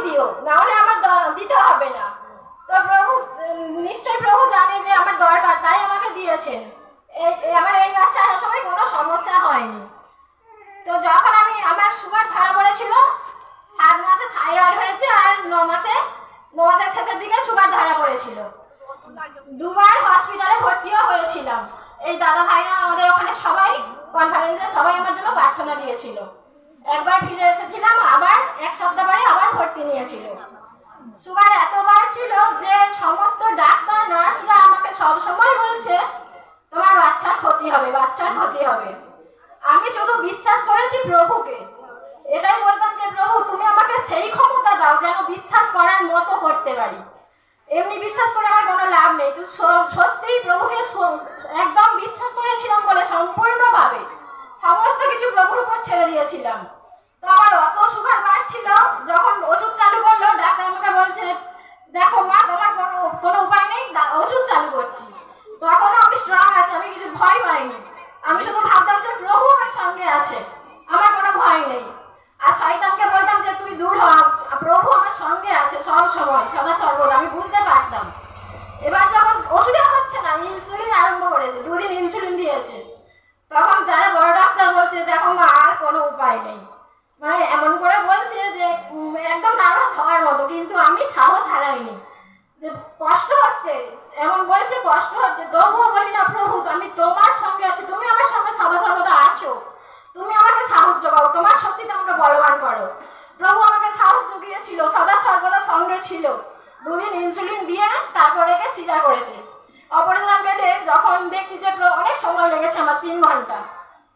দিও না হলে আমার দিতে হবে না। তো প্রভু উম, নিশ্চয়ই প্রভু জানে যে আমার দরকার তাই আমাকে দিয়েছেন। এই- আমার এই বাচ্চা আসার সময় কোনো সমস্যা হয়নি। তো যখন আমি আমার সুগার ধরা পড়েছিল সাত মাসে থাইরয়েড হয়েছে আর ন মাসে ন মাসের শেষের দিকে সুগার ধরা পড়েছিল। দুবার হসপিটালে ভর্তিও হয়েছিলাম। এই দাদা ভাইরা আমাদের ওখানে সবাই কনফারেন্সে সবাই আমার জন্য প্রার্থনা দিয়েছিল। একবার ফিরে এসেছিলাম, আবার এক সপ্তাহ পরে আবার ভর্তি নিয়েছিল। সুগার এতবার ছিল যে সমস্ত ডাক্তার, নার্সরা আমাকে সব সময় বলছে, তোমার বাচ্চার ক্ষতি হবে, বাচ্চার ক্ষতি হবে। আমি শুধু বিশ্বাস করেছি প্রভুকে। এটাই বলতাম যে, প্রভু, তুমি আমাকে সেই ক্ষমতা দাও যেন বিশ্বাস করার মতো করতে পারি। এমনি বিশ্বাস করে আমার কোনো লাভ নেই তো স- সত্যিই প্রভুকে স- একদম বিশ্বাস করেছিলাম বলে সম্পূর্ণভাবে সমস্ত উপর ছেড়ে দিয়েছিলাম। তো আমার অত সুগার বাড়ছিল, যখন ওষুধ চালু করল, ডাক্তার আমাকে বলছে, দেখো মা, তোমার কোনো কোনো উপায় নেই ওষুধ চালু করছি। তখনও আমি স্ট্রং আছি, আমি কিছু ভয় পাইনি। আমি শুধু ভাবতাম যে প্রভু আমার সঙ্গে আছে। আমার কোনো ভয় নেই। আর শয়তানকে বলতাম যে, তুই দূর হ, প্রভু আমার সঙ্গে আছে সব সময়, সদা সর্বদা। আমি বুঝতে পারতাম। এবার যখন ওষুধে হচ্ছে না, ইনসুলিন আরম্ভ করেছে, দুদিন ইনসুলিন দিয়েছে। তখন যারা বড় ডাক্তার বলছে, দেখো মা কোনো উপায় নেই। মানে এমন করে বলছে যে একদম নার্ভাস হওয়ার মতো, কিন্তু আমি সাহস হারাইনি। যে কষ্ট হচ্ছে, এমন বলছে কষ্ট হচ্ছে, তবুও বলি না, প্রভু, আমি তোমার সঙ্গে আছি, তুমি আমার সঙ্গে সদা সর্বদা আছো। তুমি আমাকে সাহস যোগাও তোমার শক্তিতে আমাকে বলবান করো। প্রভু আমাকে সাহস জুগিয়েছিল, সদা সর্বদা সঙ্গে ছিল। দুদিন ইনসুলিন দিয়ে তারপরে একে সিজার করেছে। অপারেশন বেডে যখন দেখছি যে অনেক সময় লেগেছে আমার তিন ঘণ্টা।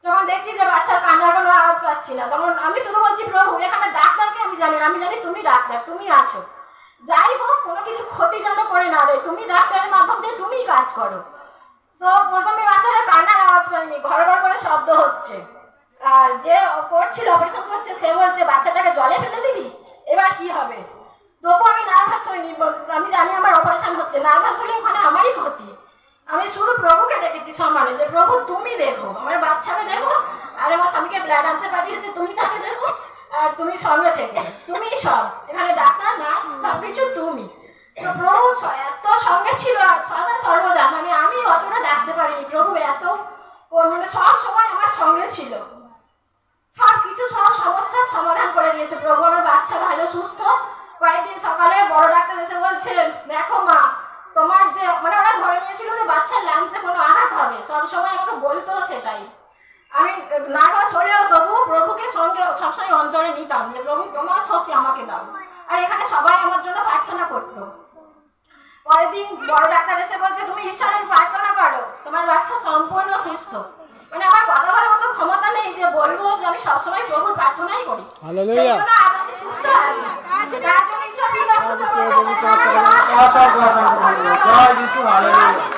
যখন দেখছি যে বাচ্চার কান্নার কোনো আওয়াজ পাচ্ছি না, তখন আমি শুধু বলছি, প্রভু, এখানে ডাক্তারকে আমি জানি না। আমি জানি তুমি ডাক্তার, তুমি আছো। যাই হোক, কোনো কিছু ক্ষতি যেন করে না দেয়। তুমি ডাক্তারের মাধ্যম দিয়ে তুমি কাজ করো। তো প্রথমে বাচ্চারা কান্নার আওয়াজ পায়নি, ঘর ঘর করে শব্দ হচ্ছে। আর যে করছিল অপারেশন করছে, সে বলছে, বাচ্চাটাকে জলে ফেলে দিবি? এবার কি হবে? তবু আমি নার্ভাস হইনি আমি জানি আমার অপারেশন হচ্ছে। নার্ভাস হলে ওখানে আমারই ক্ষতি আমি শুধু ডেকেছি সম্মানে যে প্রভু, তুমি দেখো, আমার বাচ্চাকে দেখো, আর আমার স্বামীকে ব্লাড আনতে পাঠিয়েছে, তুমি তাকে দেখো, আর তুমি সঙ্গে থেকে তুমি সব, এখানে ডাক্তার, নার্স সব কিছু তুমি। তো প্রভু এত সঙ্গে ছিল, আর সদা, সর্বদা মানে আমি অতটা ডাকতে পারিনি। প্রভু, এত মানে সব সময় আমার সঙ্গে ছিল। সব কিছু সব সমস্যার সমাধান করে দিয়েছে। প্রভু, আমার বাচ্চা ভালো, সুস্থ। কয়েকদিন সকালে বড় ডাক্তার এসে বলছে, দেখো মা তোমার যে মানে ওরা ধরে নিয়েছিল যে বাচ্চার লাঞ্চে কোনো আঘাত হবে সব সময় আমাকে বলতো সেটাই আমি নার্ভাস হলেও তবু প্রভুকে সঙ্গে সবসময় অন্তরে নিতাম যে প্রভু তোমার শক্তি আমাকে দাও আর এখানে সবাই আমার জন্য প্রার্থনা করতো পরের দিন বড় ডাক্তার এসে বলছে তুমি ঈশ্বরের প্রার্থনা করো তোমার বাচ্চা সম্পূর্ণ সুস্থ মানে আমার কথা বলার মতো ক্ষমতা নেই যে বলব যে আমি সবসময় প্রভুর প্রার্থনাই করি Hallelujah. সেই জন্য আজ আমি সুস্থ আছি তার জন্য ঈশ্বর 啊已经送完了这个